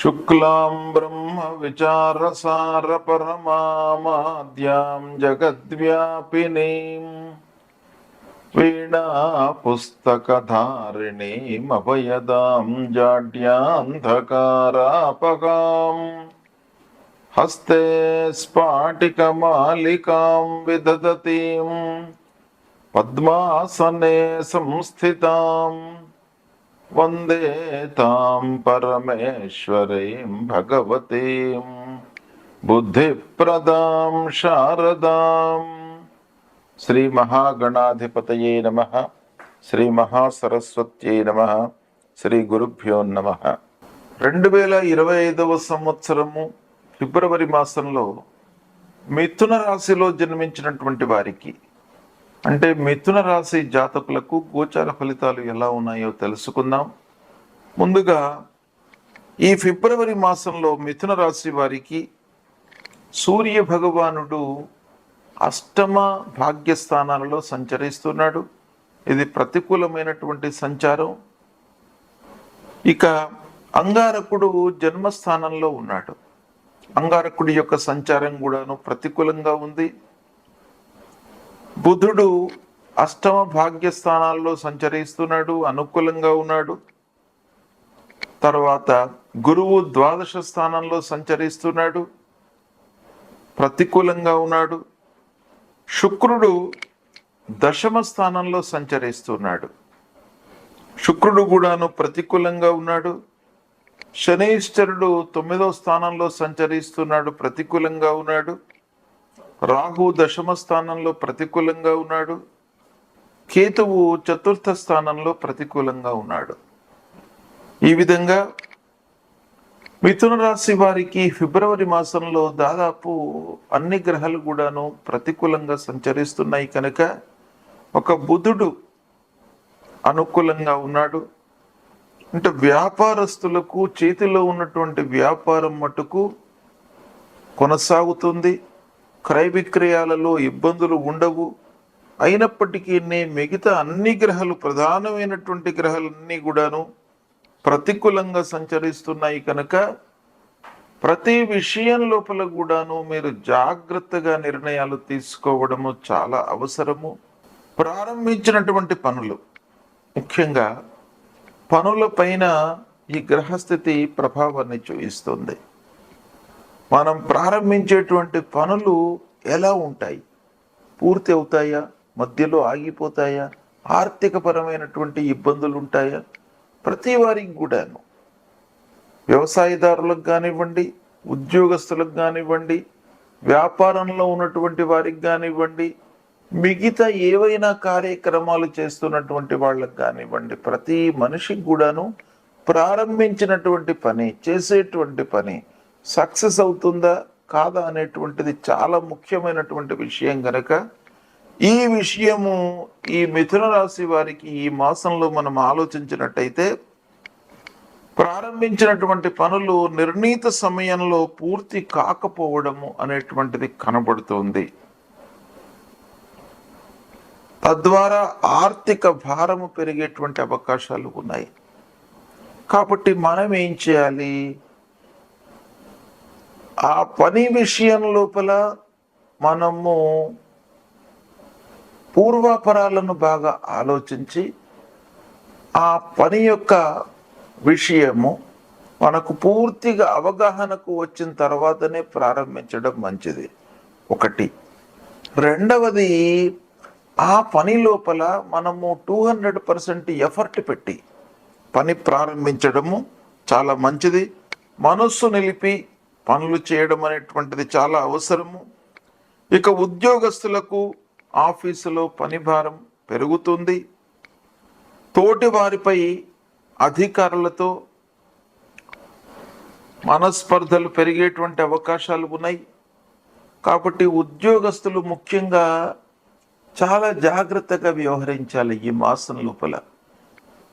शुक्लां ब्रह्मविचारसारपरमामाद्यां जगद्व्यापिनीम् वीणापुस्तकधारिणीमभयदां जाड्यान्धकारापकाम् हस्ते स्फाटिकमालिकां विदधतीं पद्मासने संस्थिताम् वन्दे तां परमेश्वरीं भगवतीं बुद्धिप्रदां शारदां श्रीमहागणाधिपतये नमः శ్రీమహాసరస్వత్యై నమ శ్రీ గురుభ్యో నమ రెండు వేల ఇరవై ఐదవ సంవత్సరము ఫిబ్రవరి మాసంలో మిథున రాశిలో జన్మించినటువంటి వారికి అంటే మిథున రాశి జాతకులకు గోచార ఫలితాలు ఎలా ఉన్నాయో తెలుసుకుందాం. ముందుగా ఈ ఫిబ్రవరి మాసంలో మిథున రాశి వారికి సూర్య భగవానుడు అష్టమ భాగ్యస్థానాలలో సంచరిస్తున్నాడు. ఇది ప్రతికూలమైనటువంటి సంచారం. ఇక అంగారకుడు జన్మస్థానంలో ఉన్నాడు. అంగారకుడి యొక్క సంచారం కూడాను ప్రతికూలంగా ఉంది. బుధుడు అష్టమ భాగ్యస్థానాల్లో సంచరిస్తున్నాడు అనుకూలంగా ఉన్నాడు. తర్వాత గురువు ద్వాదశ స్థానంలో సంచరిస్తున్నాడు ప్రతికూలంగా ఉన్నాడు. శుక్రుడు దశమ స్థానంలో సంచరిస్తున్నాడు. శుక్రుడు కూడాను ప్రతికూలంగా ఉన్నాడు. శనీశ్వరుడు తొమ్మిదో స్థానంలో సంచరిస్తున్నాడు ప్రతికూలంగా ఉన్నాడు. రాహు దశమ స్థానంలో ప్రతికూలంగా ఉన్నాడు. కేతువు చతుర్థ స్థానంలో ప్రతికూలంగా ఉన్నాడు. ఈ విధంగా మిథున రాశి వారికి ఫిబ్రవరి మాసంలో దాదాపు అన్ని గ్రహాలు కూడాను ప్రతికూలంగా సంచరిస్తున్నాయి కనుక ఒక బుధుడు అనుకూలంగా ఉన్నాడు. అంటే వ్యాపారస్తులకు చేతిలో ఉన్నటువంటి వ్యాపారం మటుకు కొనసాగుతుంది. క్రయ విక్రయాలలో ఇబ్బందులు ఉండవు. అయినప్పటికీ మిగతా అన్ని గ్రహాలు ప్రధానమైనటువంటి గ్రహాలన్నీ కూడాను ప్రతికూలంగా సంచరిస్తున్నాయి కనుక ప్రతి విషయం లోపల కూడాను మీరు జాగ్రత్తగా నిర్ణయాలు తీసుకోవడము చాలా అవసరము. ప్రారంభించినటువంటి పనులు ముఖ్యంగా పనుల పైన ఈ గ్రహస్థితి ప్రభావాన్ని చూపిస్తుంది మనం ప్రారంభించేటువంటి పనులు ఎలా ఉంటాయి? పూర్తి అవుతాయా? మధ్యలో ఆగిపోతాయా? ఆర్థిక పరమైనటువంటి ఇబ్బందులు ఉంటాయా ప్రతి వారికి కూడాను. వ్యవసాయదారులకు కానివ్వండి ఉద్యోగస్తులకు కానివ్వండి వ్యాపారంలో ఉన్నటువంటి వారికి కానివ్వండి మిగతా ఏవైనా కార్యక్రమాలు చేస్తున్నటువంటి వాళ్ళకి కానివ్వండి ప్రతి మనిషికి కూడాను ప్రారంభించినటువంటి పని చేసేటువంటి పని సక్సెస్ అవుతుందా కాదా అనేటువంటిది చాలా ముఖ్యమైనటువంటి విషయం కనుక ఈ విషయము ఈ మిథున రాశి వారికి ఈ మాసంలో మనం ఆలోచించినట్టయితే ప్రారంభించినటువంటి పనులు నిర్ణీత సమయంలో పూర్తి కాకపోవడము అనేటువంటిది కనబడుతుంది. తద్వారా ఆర్థిక భారము పెరిగేటువంటి అవకాశాలు ఉన్నాయి. కాబట్టి మనం ఏం చేయాలి? ఆ పని విషయం లోపల మనము పూర్వాపరాలను బాగా ఆలోచించి ఆ పని యొక్క విషయము మనకు పూర్తిగా అవగాహనకు వచ్చిన తర్వాతనే ప్రారంభించడం మంచిది. ఒకటి. రెండవది ఆ పని లోపల మనము టూ హండ్రెడ్ పర్సెంట్ ఎఫర్ట్ పెట్టి పని ప్రారంభించడము చాలా మంచిది. మనస్సు నిలిపి పనులు చేయడం అనేటువంటిది చాలా అవసరము. ఇక ఉద్యోగస్తులకు ఆఫీసులో పని భారం పెరుగుతుంది. తోటి వారిపై అధికారులతో మనస్పర్ధలు పెరిగేటువంటి అవకాశాలు ఉన్నాయి. కాబట్టి ఉద్యోగస్తులు ముఖ్యంగా చాలా జాగ్రత్తగా వ్యవహరించాలి ఈ మాసం లోపల.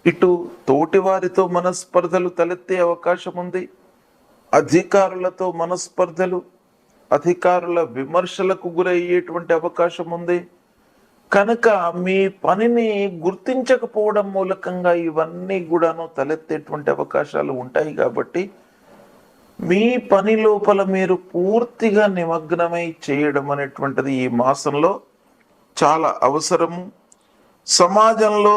ఇటు తోటివారితో మనస్పర్ధలు తలెత్తే అవకాశం ఉంది. అధికారులతో మనస్పర్ధలు అధికారుల విమర్శలకు గురయ్యేటువంటి అవకాశం ఉంది. కనుక మీ పనిని గుర్తించకపోవడం మూలకంగా ఇవన్నీ కూడాను తలెత్తేటువంటి అవకాశాలు ఉంటాయి కాబట్టి మీ పని లోపల మీరు పూర్తిగా నిమగ్నమై చేయడం అనేటువంటిది ఈ మాసంలో చాలా అవసరము. సమాజంలో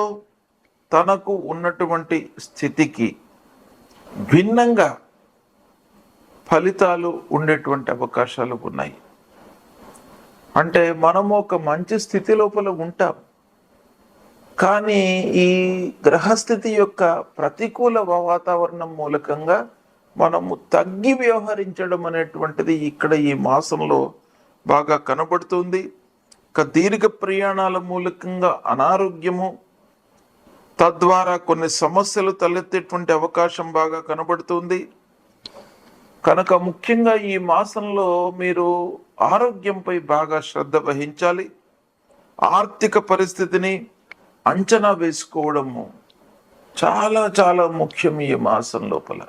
తనకు ఉన్నటువంటి స్థితికి భిన్నంగా ఫలితాలు ఉండేటువంటి అవకాశాలు ఉన్నాయి. అంటే మనము ఒక మంచి స్థితి లోపల ఉంటాం. కానీ ఈ గ్రహస్థితి యొక్క ప్రతికూల వాతావరణం మూలకంగా మనము తగ్గి వ్యవహరించడం అనేటువంటిది ఇక్కడ ఈ మాసంలో బాగా కనబడుతుంది. ఇక దీర్ఘ ప్రయాణాల మూలకంగా అనారోగ్యము తద్వారా కొన్ని సమస్యలు తలెత్తేటువంటి అవకాశం బాగా కనబడుతుంది. కనుక ముఖ్యంగా ఈ మాసంలో మీరు ఆరోగ్యంపై బాగా శ్రద్ధ వహించాలి. ఆర్థిక పరిస్థితిని అంచనా వేసుకోవడము చాలా చాలా ముఖ్యం ఈ మాసం లోపల.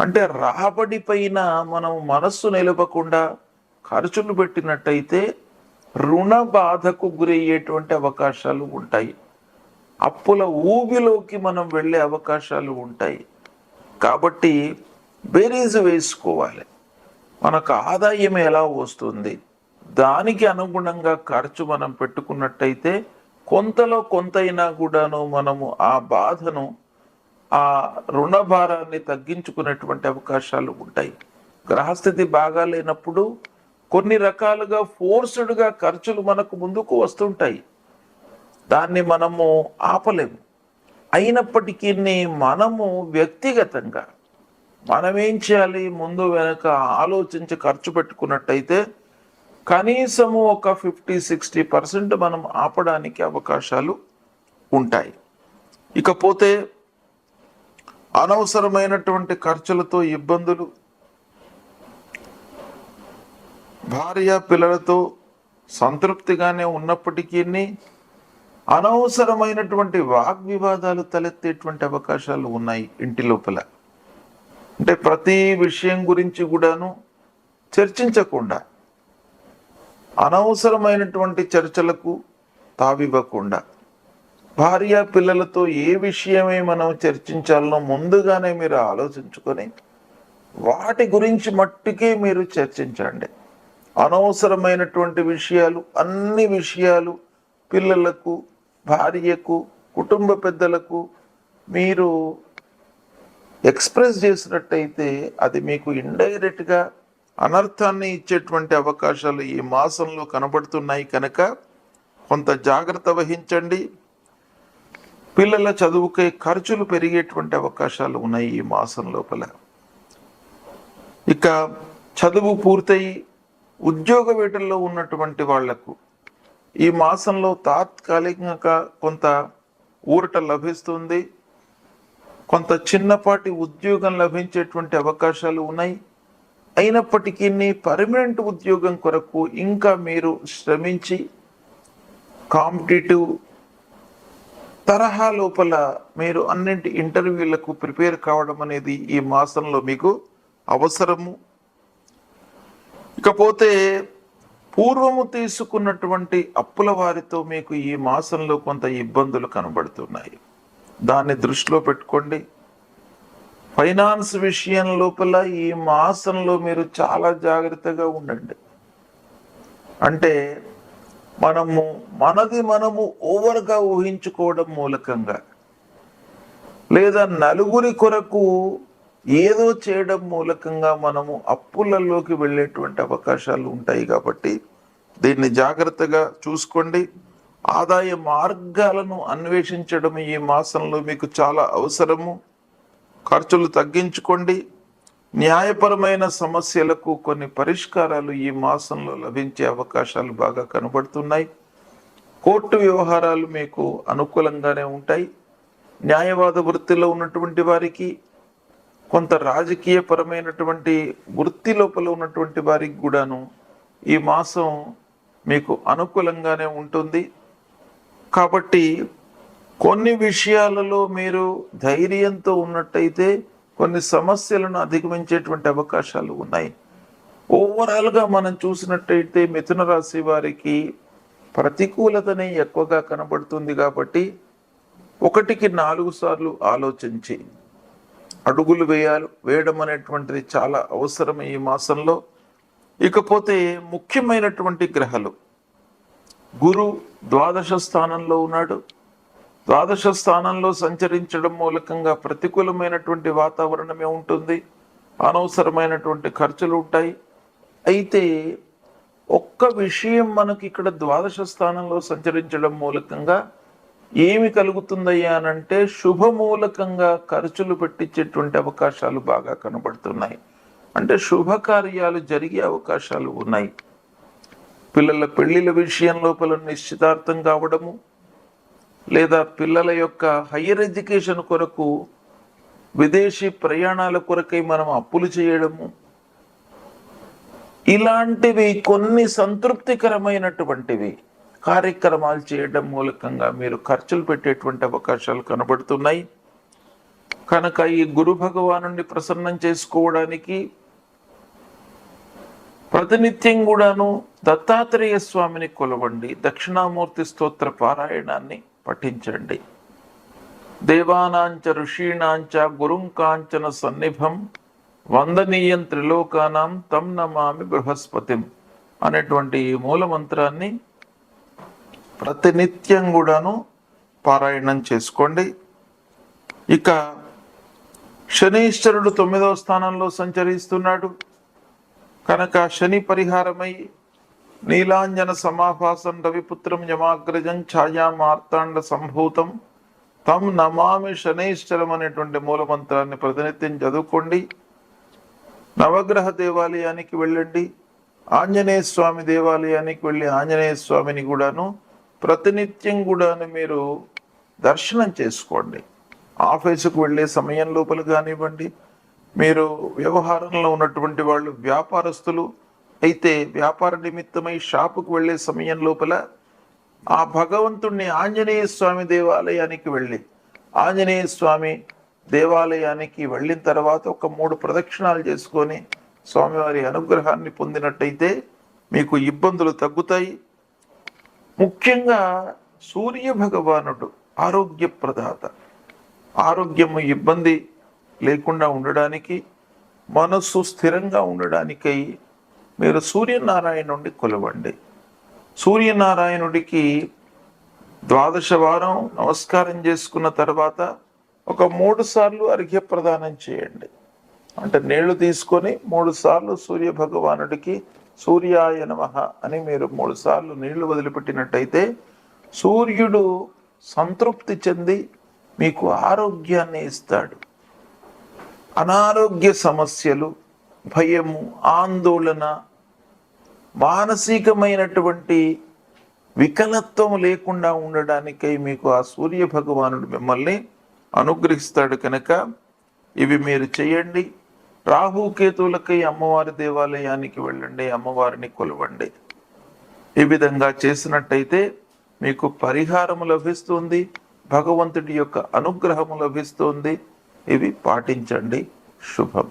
అంటే రాబడి పైన మనం మనస్సు నిలవకుండా ఖర్చులు పెట్టినట్టయితే రుణ బాధకు గురయ్యేటువంటి అవకాశాలు ఉంటాయి. అప్పుల ఊబిలోకి మనం వెళ్ళే అవకాశాలు ఉంటాయి. కాబట్టి బేరీజ్ వేసుకోవాలి. మనకు ఆదాయం ఎలా వస్తుంది? దానికి అనుగుణంగా ఖర్చు మనం పెట్టుకున్నట్టయితే కొంతలో కొంతైనా కూడాను మనము ఆ బాధను ఆ రుణ భారాన్ని తగ్గించుకునేటువంటి అవకాశాలు ఉంటాయి. గ్రహస్థితి బాగా లేనప్పుడు కొన్ని రకాలుగా ఫోర్స్డ్గా ఖర్చులు మనకు ముందుకు వస్తుంటాయి. దాన్ని మనము ఆపలేము. అయినప్పటికీ మనము వ్యక్తిగతంగా మనం ఏం చేయాలి? ముందు వెనక ఆలోచించి ఖర్చు పెట్టుకున్నట్టయితే కనీసము ఒక ఫిఫ్టీ సిక్స్టీ పర్సెంట్ మనం ఆపడానికి అవకాశాలు ఉంటాయి. ఇకపోతే అనవసరమైనటువంటి ఖర్చులతో ఇబ్బందులు భార్య పిల్లలతో సంతృప్తిగానే ఉన్నప్పటికీ అనవసరమైనటువంటి వాగ్వివాదాలు తలెత్తేటువంటి అవకాశాలు ఉన్నాయి ఇంటి లోపల. అంటే ప్రతి విషయం గురించి కూడాను చర్చించకుండా అనవసరమైనటువంటి చర్చలకు తావివ్వకుండా భార్య పిల్లలతో ఏ విషయమే మనం చర్చించాలనో ముందుగానే మీరు ఆలోచించుకొని వాటి గురించి మట్టుకే మీరు చర్చించండి. అనవసరమైనటువంటి విషయాలు అన్ని విషయాలు పిల్లలకు భార్యకు కుటుంబ పెద్దలకు మీరు ఎక్స్ప్రెస్ చేసినట్టయితే అది మీకు ఇండైరెక్ట్గా అనర్థాన్ని ఇచ్చేటువంటి అవకాశాలు ఈ మాసంలో కనబడుతున్నాయి కనుక కొంత జాగ్రత్త వహించండి. పిల్లల చదువుకై ఖర్చులు పెరిగేటువంటి అవకాశాలు ఉన్నాయి ఈ మాసం లోపల. ఇక చదువు పూర్తయి ఉద్యోగ వేటల్లో ఉన్నటువంటి వాళ్ళకు ఈ మాసంలో తాత్కాలికంగా కొంత ఊరట లభిస్తుంది. కొంత చిన్నపాటి ఉద్యోగం లభించేటువంటి అవకాశాలు ఉన్నాయి. అయినప్పటికీ పర్మనెంట్ ఉద్యోగం కొరకు ఇంకా మీరు శ్రమించి కాంపిటేటివ్ తరహా లోపల మీరు అన్నింటి ఇంటర్వ్యూలకు ప్రిపేర్ కావడం అనేది ఈ మాసంలో మీకు అవసరము. ఇకపోతే పూర్వము తీసుకున్నటువంటి అప్పుల వారితో మీకు ఈ మాసంలో కొంత ఇబ్బందులు కనబడుతున్నాయి. దాన్ని దృష్టిలో పెట్టుకోండి. ఫైనాన్స్ విషయం లోపల ఈ మాసంలో మీరు చాలా జాగ్రత్తగా ఉండండి. అంటే మనము మనది మనము ఓవర్గా ఊహించుకోవడం మూలకంగా లేదా నలుగురి కొరకు ఏదో చేయడం మూలకంగా మనము అప్పులలోకి వెళ్ళేటువంటి అవకాశాలు ఉంటాయి కాబట్టి దీన్ని జాగ్రత్తగా చూసుకోండి. ఆదాయ మార్గాలను అన్వేషించడం ఈ మాసంలో మీకు చాలా అవసరము. ఖర్చులు తగ్గించుకోండి. న్యాయపరమైన సమస్యలకు కొన్ని పరిష్కారాలు ఈ మాసంలో లభించే అవకాశాలు బాగా కనబడుతున్నాయి. కోర్టు వ్యవహారాలు మీకు అనుకూలంగానే ఉంటాయి. న్యాయవాద వృత్తిలో ఉన్నటువంటి వారికి కొంత రాజకీయపరమైనటువంటి వృత్తి లోపల ఉన్నటువంటి వారికి కూడాను ఈ మాసం మీకు అనుకూలంగానే ఉంటుంది. కాబట్టి కొన్ని విషయాలలో మీరు ధైర్యంతో ఉన్నట్టయితే కొన్ని సమస్యలను అధిగమించేటువంటి అవకాశాలు ఉన్నాయి. ఓవరాల్గా మనం చూసినట్టయితే మిథున రాశి వారికి ప్రతికూలతనే ఎక్కువగా కనబడుతుంది కాబట్టి ఒకటికి నాలుగు సార్లు ఆలోచించి అడుగులు వేయాలి వేయడం అనేటువంటిది చాలా అవసరం ఈ మాసంలో. ఇకపోతే ముఖ్యమైనటువంటి గ్రహాలు గురు ద్వాదశ స్థానంలో ఉన్నాడు. ద్వాదశ స్థానంలో సంచరించడం మూలకంగా ప్రతికూలమైనటువంటి వాతావరణమే ఉంటుంది. అనవసరమైనటువంటి ఖర్చులు ఉంటాయి. అయితే ఒక్క విషయం మనకి ఇక్కడ ద్వాదశ స్థానంలో సంచరించడం మూలకంగా ఏమి కలుగుతుందయ్యా అనంటే శుభమూలకంగా ఖర్చులు పెట్టించేటువంటి అవకాశాలు బాగా కనబడుతున్నాయి. అంటే శుభకార్యాలు జరిగే అవకాశాలు ఉన్నాయి. పిల్లల పెళ్ళిల విషయం లోపల నిశ్చితార్థం కావడము లేదా పిల్లల యొక్క హయ్యర్ ఎడ్యుకేషన్ కొరకు విదేశీ ప్రయాణాల కొరకై మనం అప్పులు చేయడము. ఇలాంటివి కొన్ని సంతృప్తికరమైనటువంటివి కార్యక్రమాలు చేయడం మూలకంగా మీరు ఖర్చులు పెట్టేటువంటి అవకాశాలు కనబడుతున్నాయి. కనుక ఈ గురు భగవాను ప్రసన్నం చేసుకోవడానికి ప్రతినిత్యం కూడాను దత్తాత్రేయ స్వామిని కొలవండి దక్షిణామూర్తి స్తోత్ర పారాయణాన్ని పఠించండి. దేవానాంచ ఋషీణాంచ గురుంకాంచన సన్నిభం వందనీయం త్రిలోకానాం తం నమామి బృహస్పతిం అనేటువంటి ఈ మూల మంత్రాన్ని ప్రతినిత్యం కూడాను పారాయణం చేసుకోండి. ఇక శనీశ్వరుడు తొమ్మిదవ స్థానంలో సంచరిస్తున్నాడు. కనుక శని పరిహారమై నీలాంజన సమాభాసం రవిపుత్రం యమాగ్రజం ఛాయా మార్తాండ సంభూతం. తం నమామి శనైశ్వరం అనేటువంటి మూలమంత్రాన్ని ప్రతినిత్యం చదువుకోండి. నవగ్రహ దేవాలయానికి వెళ్ళండి. ఆంజనేయ స్వామి దేవాలయానికి వెళ్ళి ఆంజనేయ స్వామిని కూడాను ప్రతినిత్యం కూడాను మీరు దర్శనం చేసుకోండి. ఆఫీసుకు వెళ్ళే సమయం లోపల కానివ్వండి. మీరు వ్యవహారంలో ఉన్నటువంటి వాళ్ళు వ్యాపారస్తులు అయితే వ్యాపార నిమిత్తమై షాపుకు వెళ్ళే సమయం లోపల ఆ భగవంతుణ్ణి ఆంజనేయ స్వామి దేవాలయానికి వెళ్ళి ఆంజనేయ స్వామి దేవాలయానికి వెళ్ళిన తర్వాత ఒక మూడు ప్రదక్షిణాలు చేసుకొని స్వామివారి అనుగ్రహాన్ని పొందినట్టయితే మీకు ఇబ్బందులు తగ్గుతాయి. ముఖ్యంగా సూర్య భగవానుడు ఆరోగ్య ప్రదాత ఆరోగ్యము ఇబ్బంది లేకుండా ఉండడానికి మనస్సు స్థిరంగా ఉండడానికై మీరు సూర్యనారాయణుడిని కొలవండి. సూర్యనారాయణుడికి ద్వాదశ వారం నమస్కారం చేసుకున్న తర్వాత ఒక మూడు సార్లు అర్ఘ్య ప్రదానం చేయండి. అంటే నీళ్ళు తీసుకొని మూడు సార్లు సూర్య భగవానుడికి సూర్యాయ నమః అని మీరు మూడు సార్లు నీళ్ళు వదిలిపెట్టినట్టయితే సూర్యుడు సంతృప్తి చెంది మీకు ఆరోగ్యాన్ని ఇస్తాడు. అనారోగ్య సమస్యలు భయము ఆందోళన మానసికమైనటువంటి వికలత్వం లేకుండా ఉండడానికై మీకు ఆ సూర్య భగవానుడు మిమ్మల్ని అనుగ్రహిస్తాడు కనుక ఇవి మీరు చేయండి. రాహుకేతువులకై అమ్మవారి దేవాలయానికి వెళ్ళండి అమ్మవారిని కొలవండి. ఈ విధంగా చేసినట్టయితే మీకు పరిహారము లభిస్తుంది భగవంతుడి యొక్క అనుగ్రహము లభిస్తుంది. ఇవి పాటించండి శుభం